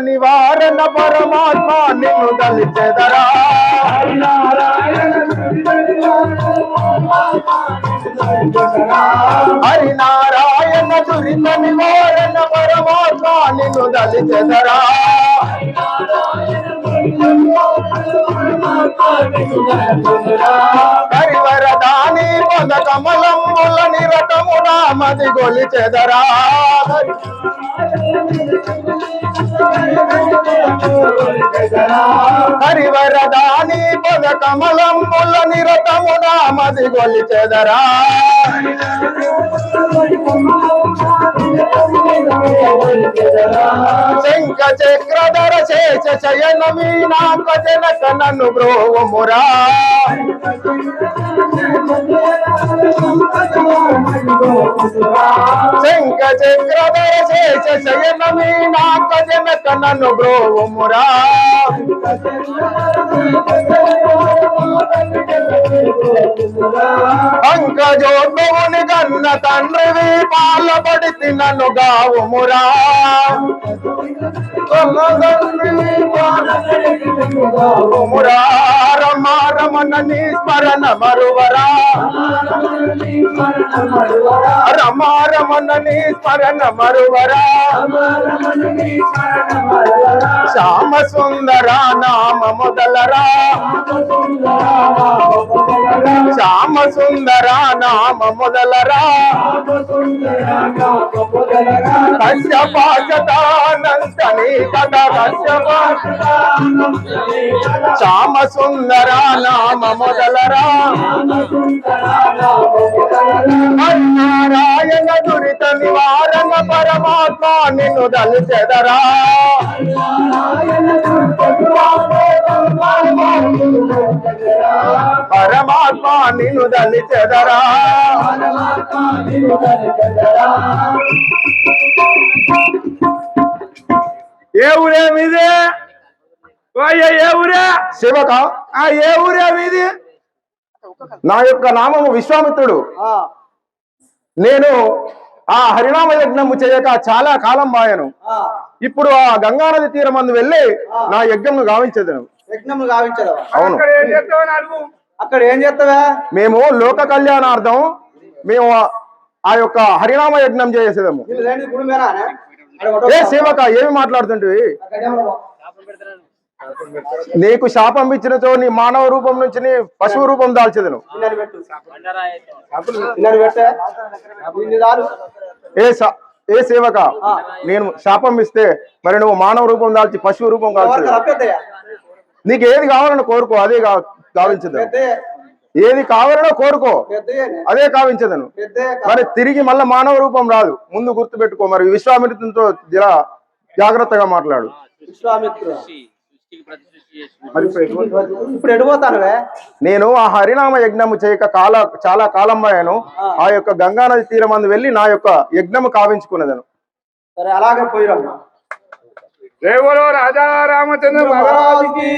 నివారణ పరమాత్మ నిన్ను దలిచెదరా హరినారాయణ దురిత నివారణ పరమాత్మ నిన్ను దలిచెదరా హరివరదాని పద కమలముల నిరతము నామది గొలిచెదరా హరివరదాని పద కమలముల నిరతము నామది గొలిచెదరా శంఖ చక్రధర శేష శయన మీనాక జనక నన్ను బ్రోవమురా శంఖ చక్రధర శేష శయన మీనాక జనక నన్ను బ్రోవమురా. పంకజోద్భవుని కన్న తండ్రివి పాల పడితి నన్ను గావుమురా మురా. రమ రమణ నీ స్మరణ మరువరా. రమ రమణ నీ స్మరణ మరువరా. శ్యామ సుందర నామ మొదలరా. శ్యామ సుందర నామ మొదలరా. కశ్యపాచతానంతని కథ కశ్యప శ్యామ సుందర నామ మొదలరా. నారాయణ దురిత నివారణ పరమాత్మ నిన్ను దలిచెదరా. పరమాత్మ నిన్ను దలిచెదరా. ఏ ఊరే మీది? ఓయ్య ఏ ఊరే? శివక? ఆ ఏ ఊరే మీది? నా యొక్క నామము విశ్వామిత్రుడు. నేను ఆ హరినామ యజ్ఞము చేయక చాలా కాలం మాయను. ఇప్పుడు ఆ గంగానది తీరమందు వెళ్ళి నా యజ్ఞము గావించదను. యజ్ఞం గావించదవా అవును. అక్కడ ఏం చేస్తావు నాకు అక్కడ ఏం చేస్తావా? మేము లోక కళ్యాణార్థం మేము ఆ- యొక్క హరినామ యజ్ఞం చేసేదము. ఏ సేవక ఏమి మాట్లాడుతుంటివి? నీకు శాపం ఇచ్చినచో నీ మానవ రూపం నుంచి నీ పశువు రూపం దాల్చెదను ఏ ఏ సేవక నేను శాపం ఇస్తే మరి నువ్వు మానవ రూపం దాల్చి పశువు రూపం కాల్చదు నీకు ఏది కావాలని కోరుకో అదే గా- ఏది కావాలనో కోరుకో అదే కావించదను మరి తిరిగి మళ్ళీ మానవ రూపం రాదు. ముందు గుర్తు పెట్టుకో మరి విశ్వామిత్రునితో జర జాగ్రత్తగా మాట్లాడు. విశ్వామిత్రుడు ఇప్పుడు ఎడిపోతానువే నేను ఆ హరినామ యజ్ఞము చేయక కాల చాలా కాలం అయ్యాను. ఆ. యొక్క గంగానది తీరమందు వెళ్ళి నా యొక్క యజ్ఞము కావించుకున్నదను సరే అలాగే పోయిరమ్మా. దేవుడు రాజా రామచంద్ర మహారాజుకి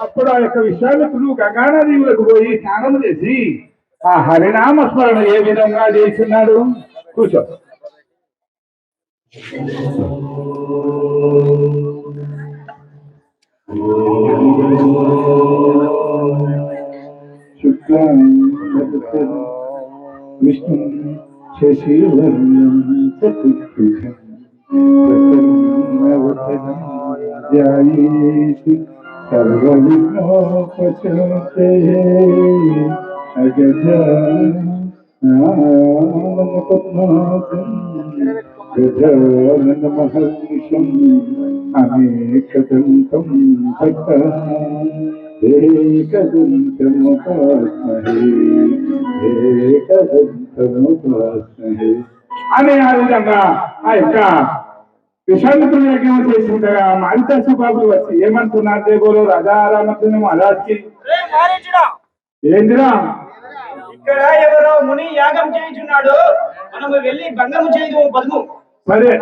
అప్పుడు ఆ యొక్క విశ్వామిత్రుడు గంగానదీవులకు పోయి స్నానం చేసి ఆ హరినామ స్మరణ ఏ విధంగా చేస్తున్నాడు? కూర్చో. شكرا لك مشتم ششيرا تقفك فسلم وسلم جعيتك سرغلنا فشرته أجدا عالم قطناك మహర్నిశం అనేకదంతం భక్త అని ఆ విధంగా ఆ యొక్క విశ్వామిత్రుడు యజ్ఞం చేస్తుండగా మారిదాసు బాబులు వచ్చి ఏమంటున్నారు? దేవోలో రాజారామచంద్ర మహారాజ్కి ఏందిరా? ఇక్కడ ఎవరో ముని యాగం చేయించున్నాడు. మనము వెళ్ళి భంగము చేయదు పద్ము. సరే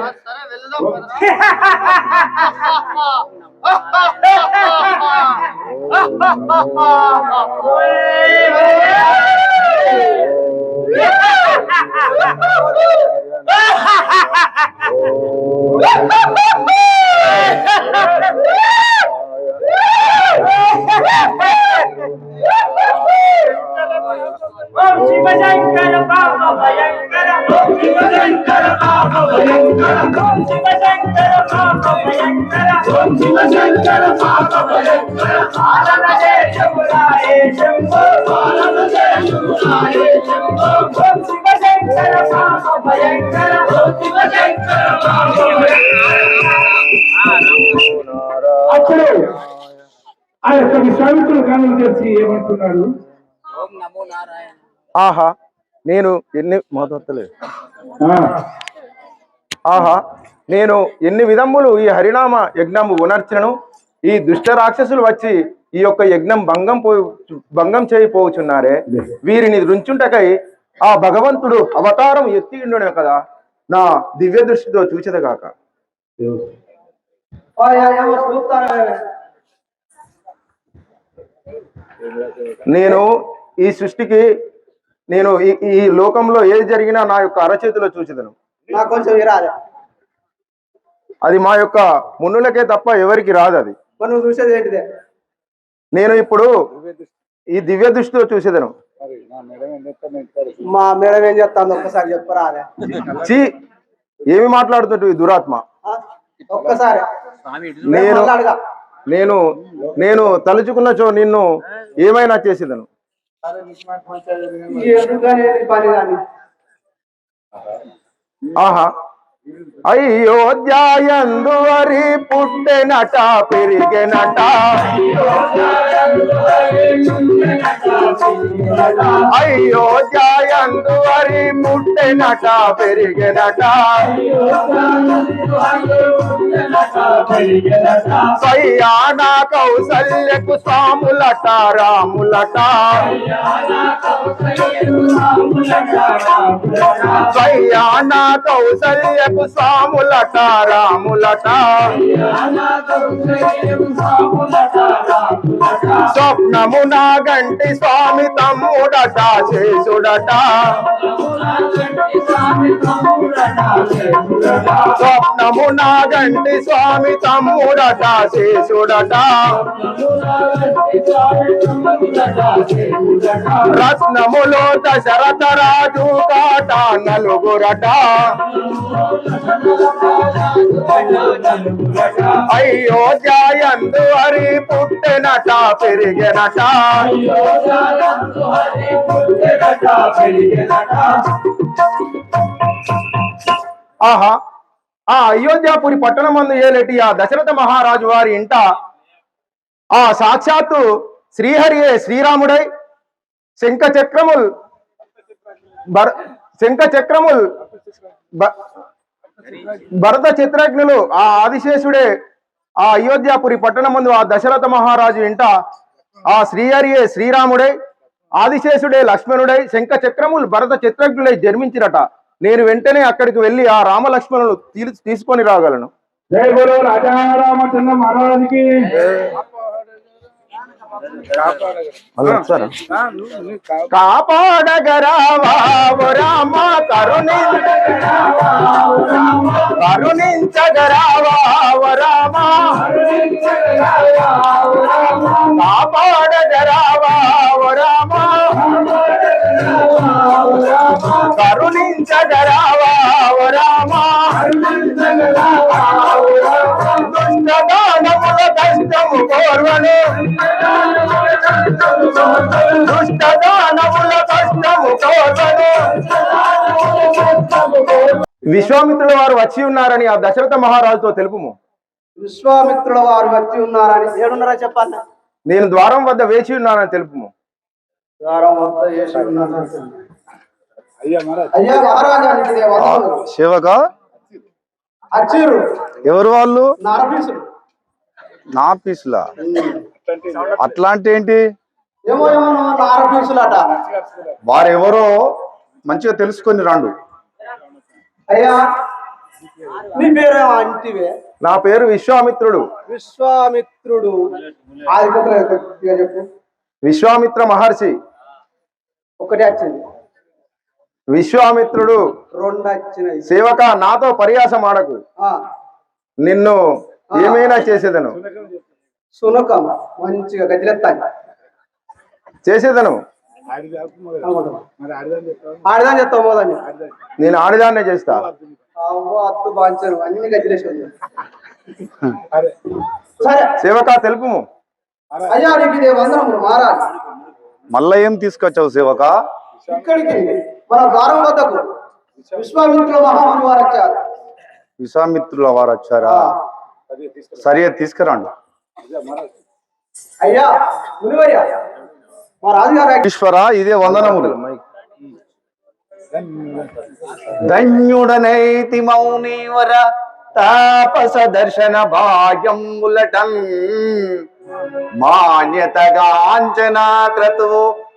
శంకర పాప భయంకర పాలన జయమురాయే శంభో పాలన జయమురాయే శంభో ఓం శివ శంకర పాప భయంకర ఓం శివ శంకర పాప భయంకర అప్పుడు ఆ యొక్క విశ్వామిత్రుడు గానం చేసి ఏమంటున్నాడు ఆహా నేను ఎన్ని మోతలేదు ఆ, ఆహా నేను ఎన్ని విధములు ఈ హరినామ యజ్ఞము ఉనర్చను ఈ దుష్ట రాక్షసులు వచ్చి ఈ యొక్క యజ్ఞం భంగం పో భంగం చేయిపోవచ్చున్నారే వీరిని రుంచుంటకై ఆ భగవంతుడు అవతారం ఎత్తి ఉండునే కదా నా దివ్య దృష్టితో చూచెదగాక. నేను ఈ సృష్టికి నేను ఈ లోకంలో ఏది జరిగినా నా యొక్క అరచేతిలో ఇరాదే అది. మా యొక్క మున్నులకే తప్ప ఎవరికి రాదు అది. చూసేది ఏంటిదే? నేను ఇప్పుడు ఈ దివ్య దృష్టితో చూసేదను మా మేడం ఏం చెప్తాను ఒక్కసారి చెప్పరాదే చీ ఏమి మాట్లాడుతుంటు ఈ దురాత్మ? ఒక్కసారి. నేను నేను నేను తలుచుకున్నచో నిన్ను ఏమైనా చేసేదను. ఆహా. అయోధ్యాయందు వరి పుట్టెనట పెరిగెనట. అయ్యో జాయందు వరి పుట్టెనట పెరిగెనట. సయ్యాన కౌసల్యకు స్వాములట రాములట. సయ్యాన కౌసల్యకు స్వాములట రాములట. స్వప్నమున గంటి స్వామి తమ్ముడట శేషుడట స్వప్నమున గంటి స్వామి తమ్ముడట శేషుడట రత్నములో దశరథ రాజు కాట నలుగురట. అయోధ్యాయందు హరి పుట్టినట పెరిగినట. ఆహా ఆ అయోధ్యాపురి పట్టణమందు ఏలేటి ఆ దశరథ మహారాజు వారి ఇంట ఆ సాక్షాత్తు శ్రీహరియే శ్రీరాముడై శంఖ చక్రముల్ భర శంఖ చక్రముల్ భరత చిత్రజ్ఞులు ఆ ఆదిశేషుడే ఆ అయోధ్యాపురి పట్టణమందు ఆ దశరథ మహారాజు ఇంట ఆ శ్రీహరియే శ్రీరాముడై ఆదిశేషుడే లక్ష్మణుడై శంఖ చక్రములు భరత చిత్రజ్ఞులై జన్మించిరట. నేను వెంటనే అక్కడికి వెళ్ళి ఆ రామ లక్ష్మణులు తీ- తీసుకొని రాగలను. జై బోలో రాజా రామచంద్ర మహారాజుకి. మళ్ళీ ఒకసారి. కాపాడగరావా ఓ రామ కరుణి కరుణించగరావా ఓ రామ. కాపాడగరావా ఓ రామ. కరుణించగరావా ఓ రామ. దుష్టదానముల కష్టము కోర్వను. విశ్వామిత్రుల వారు వచ్చి ఉన్నారని ఆ దశరథ మహారాజుతో తెలుపుము. విశ్వామిత్రుల వారు వచ్చి ఉన్నారని ఏడున్నారా చెప్పాలి? నేను ద్వారం వద్ద వేచి ఉన్నానని తెలుపుము. ద్వారం వద్ద. శివక ఎవరు వాళ్ళు? నా పీసులా అట్లాంటి ఏంటి? వారెవరో మంచిగా తెలుసుకొని రండు. అయ్యా నీ అంటివే నా పేరు విశ్వామిత్రుడు. విశ్వామిత్రుడు. చెప్పు. విశ్వామిత్ర మహర్షి. ఒకటే వచ్చింది. విశ్వామిత్రుడు. రెండు వచ్చినాయి. సేవక నాతో పరిహాసం ఆడకు. నిన్ను ఏమైనా చేసేదను. సునకం మంచిగా గదిలెత్తాయి చేసేదను. ఆడదాని చెప్తావు మోదాన్ని నేను ఆడదాన్నే చేస్తా. బాంచరు అన్ని సరే. సేవక తెలుపుము. అయ్యా నీకు ఇదే వందనములు మారాలి. మళ్ళా ఏం తీసుకొచ్చావు సేవక? ఇక్కడికి మన ద్వారం వద్దకు. విశ్వామిత్రుల మహాముని వారు వచ్చారు. విశ్వామిత్రుల వారు వచ్చారా? సరే తీసుకురండి. అయ్యా మునివయ్యా. ఈశ్వర ఇదే వందనములు. ధన్యుడనైతి మౌనీవర తాపస దర్శన భాగ్యం ఉలటం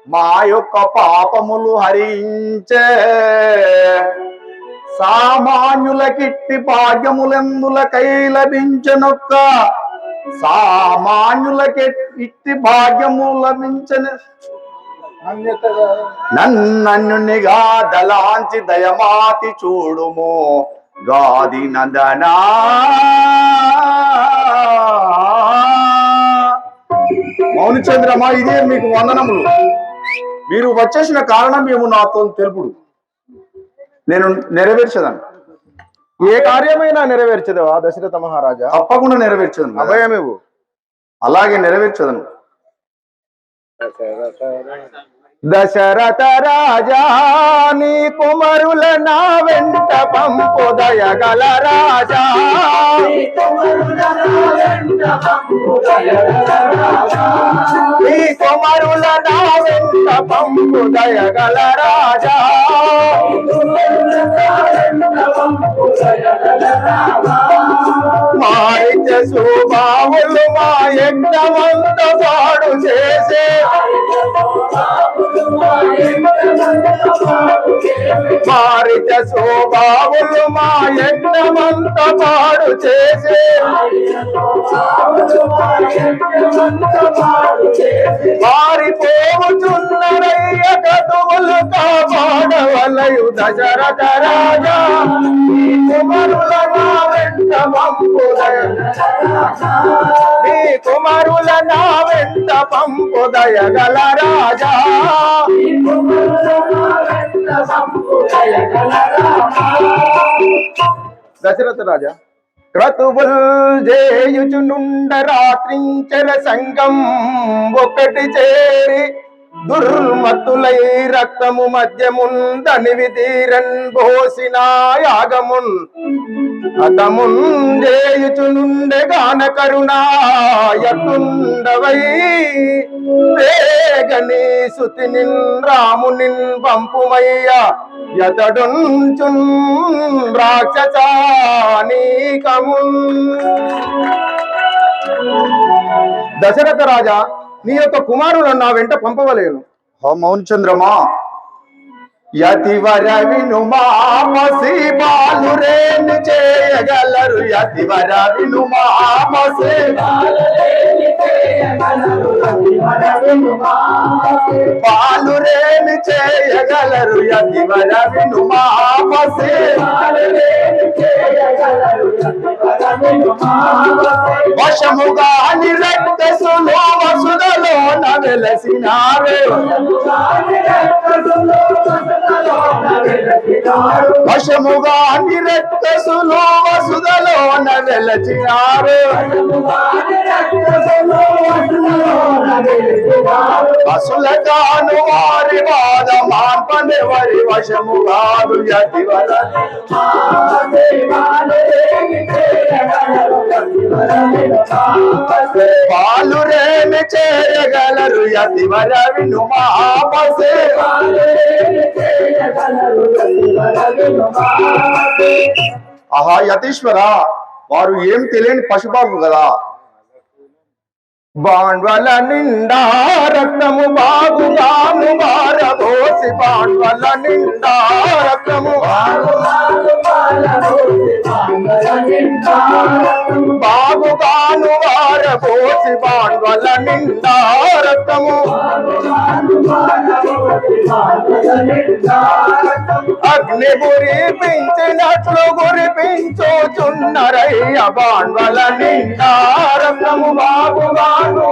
మా యొక్క పాపములు హరించే. సామాన్యులకిట్టి భాగ్యములెందుల కైలభించనొక్క సామాన్యులకిట్టి భాగ్యము లభించని నన్నన్యునిగా దలాంచి దయమాతి చూడుము. గాది నందనా. మౌనిచంద్రమా ఇదే మీకు వందనములు. మీరు వచ్చేసిన కారణం మేము నాతో తెలుపుడు. నేను నెరవేర్చదాను. ఏ కార్యమైనా నెరవేర్చదవా దశరథ మహారాజా. తప్పకుండా నెరవేర్చదను అభయమివు? అలాగే నెరవేర్చదను దశరథ రాజా నీ కుమరుల నా వెంట పంపు దయగల రాజా. నీ కుమరుల నా వెంట పంపు దయగల రాజా. మారిత సుబావులు మా యజ్ఞమంత పాడు చేసే మారిత స్వభావులు మాయ యజ్ఞమంత పాడు చేసే. మారిపోతున్నరయ్య కటువులు కాపాడవలయు దశరథ రాజా ఈ కుమరుల నా వెంట పంపుదయ. నీ కుమరుల నా వెంట పంపుదయ గల రాజా. దశరథ రాజా. క్రతువుల్ చేయుచునుండ రాత్రించల సంగం ఒకటి చేరి దుర్మతులై రక్తము మధ్యముందనివి తీరన్ పోసిన యాగమున్ అతమున్ చేయుచునుండె గాన కరుణాయతుండవై. వేగని సుతినిన్ రామునిన్ పంపుమయ్య. యతడుంచున్ రాక్షసానీకమున్. దశరథ రాజా నీ యొక్క కుమారులను నా వెంట పంపవలేను. మౌన్ మౌనచంద్రమా యతివరవిను వినుమామసి బాలురేమి చేయగలరు యతివర వినుమామసి బాలురేమి చేయగలరు యతివరవిను మామసే వశముగా నిరక్తసులో వసుదలో నవెలసినారు వశముగా నిరక్తసులో వసుదలో నవెలసినారు వసులగాను వారి వాద మార్పని వశము కాదు యతివర పాలురేమి చేయగలరు యతివర విను మాపసే ఆహా యతీశ్వర వారు ఏం తెలియని పశుబాబు కదా. బాండ్వల నిండా రక్తము బాగుగాను బారబోసి బాండ్వల నిండా రక్తము బాగుగాను బారబోసి బాండ్వల నిండా రక్తము అగ్ని గురిపించినట్లు గురిపించుచున్నరయ్య బాండ్వల నిండా రక్తము బాగుగాను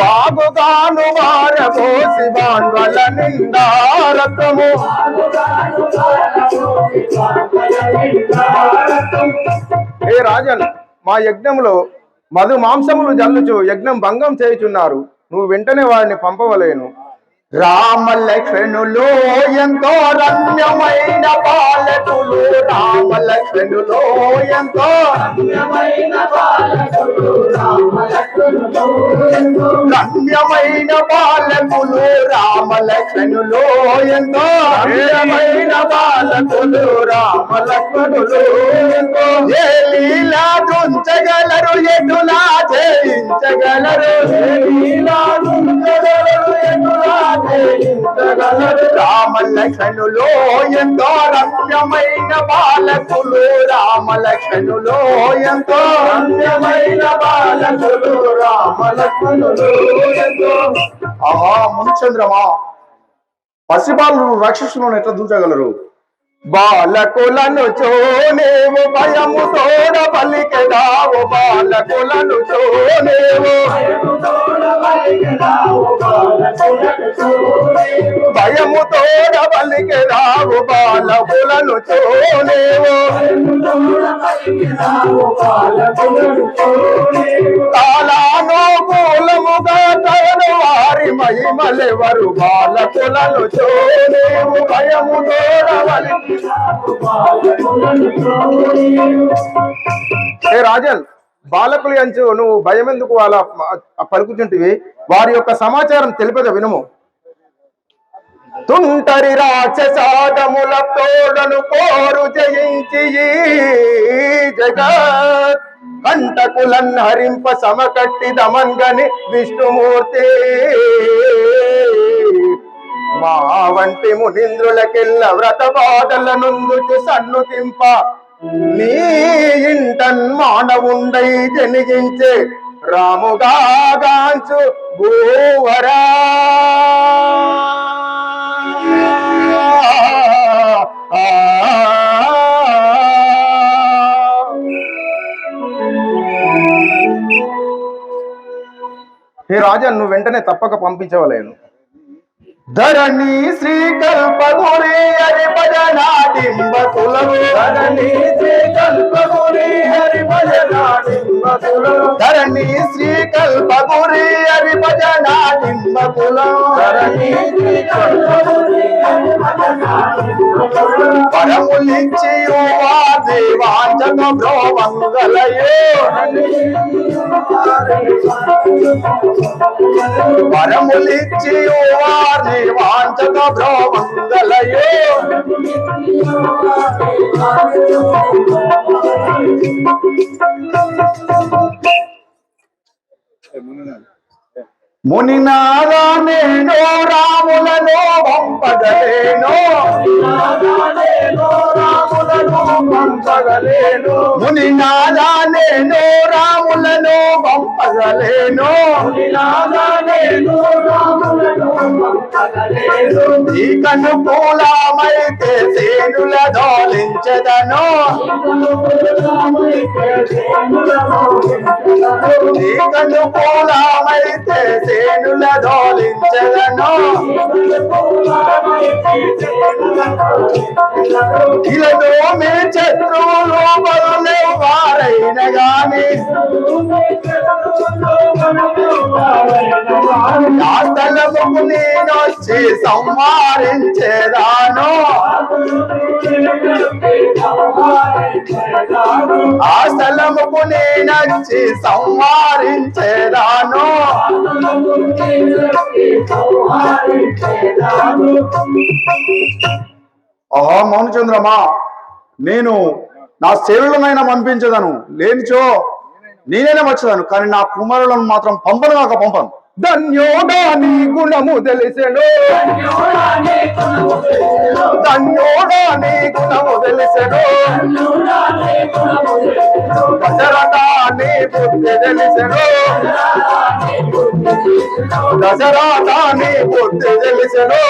బాగుగాను వారబోసి బాండ్వల నిండా రక్తము హే రాజన్ మా యజ్ఞంలో మధు మాంసములు జల్లుచు యజ్ఞం భంగం చేయుచున్నారు. నువ్వు వెంటనే వారిని పంపవలేను. రామ ఎంతో రమ్యమైన పాలకులు రామ ఎంతో రమ్యమైన పాలకులు రామ లక్ష్మణులు ఎంతో. రమ్యమైన బాలకులు రామలక్ష్మణులు ఎంతో. ఏ లీలా దుంచగలరు ఎటులా జయించగలరు? లీలా దుంచగలరు ఎటులా జయించగలరు? రామలక్ష్మణులు ఎంతో. రమ్యమైన బాలకులు రామలక్ష్మణులు ఎంతో. రమ్యమైన బాల రామ లక్ష్మణులు ఎంతో ఆహా మునిచంద్రమా? పసిబాలు రాక్షసులను ఎట్లా దూచగలరు? బాలకులను చూనేవు భయము తోడ పలికెదావు బాలకులను చూనేవు భయముతో తోడ రావు బాలకులను చూనేవు కాలానుకూలముగా తను వారి మహిమలెవరు బాలకులను చూనేవు భయముతో తోడ రాజన్ బాలకులు అంచు నువ్వు భయం ఎందుకు అలా పలుకుచుంటివి వారి యొక్క సమాచారం తెలిపద వినుము. తుంటరి రాక్షసాటముల తోడను కోరు జయించి ఈ జగత్. కంటకులన్ హరింప సమకట్టి దమన్గని విష్ణుమూర్తి. మా వంటి మునింద్రులకెల్ల వ్రత బాధల నుందుచు సన్నుతింప. నీ ఇంటన్ మానవుండై జనిగించే రాముగాంచు భూవరా. హే రాజా నువ్వు వెంటనే తప్పక పంపించవలేను. ధరణి శ్రీకల్పగురి హరి భజనాటింబ కులము ధరణి శ్రీకల్పగురి హరి భజనాటింబ కులము ధరణి శ్రీకల్పగురి హరి భజనాటింబ కులము ధరణి పరములిచ్చి వాది వాంచక బ్రోమంగలయో వరములిచ్చి వారి వాంచక బ్రోమంగలయో మునినాద నేను రాములను పంపగలేను పంపగలేను మునినాద నేను రాములను పంపగలేను రాములను నీకను పూలమైతే సేనుల దోలించదను నీకను పూలమైతే సేనుల దోలించదను ఇలదో మీ శత్రువులు వారైన గాని. శాస్త్రముకు వచ్చి సంహరించేదాను. ఆ స్థలముకు నేనొచ్చి సంహరించేదాను. ఆహా మౌనచంద్రమా నేను నా సేవలనైనా పంపించదను. లేనిచో నేనైనా వచ్చేదాను కానీ నా కుమారులను మాత్రం పంపను కాక పంపను. ధన్యోడా నీ గుణము తెలిసెను. ధన్యోడా నీ గుణము తెలిసెను. దశరథా నీ బుద్ధి తెలిసెను. దశరథా నీ బుద్ధి తెలిసెను.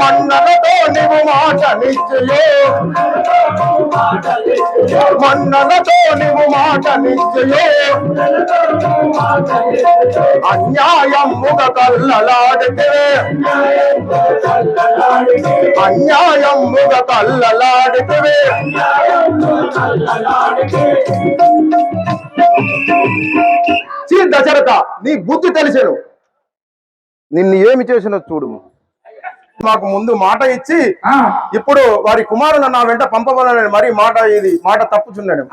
మన్నలతో నీవు మాట నిశ్చయో మన్నలతో నీవు మాట నిశ్చయో అన్యాయముగ కల్లలాడితే అన్యాయముగ కల్లలాడితే శ్రీ దశరథ నీ బుద్ధి తెలిసెను. నిన్ను ఏమి చేసినో చూడు. మాకు ముందు మాట ఇచ్చి ఇప్పుడు వారి కుమారుడు నా వెంట పంపవలని మరి మాట ఇది మాట తప్పుచున్నాడు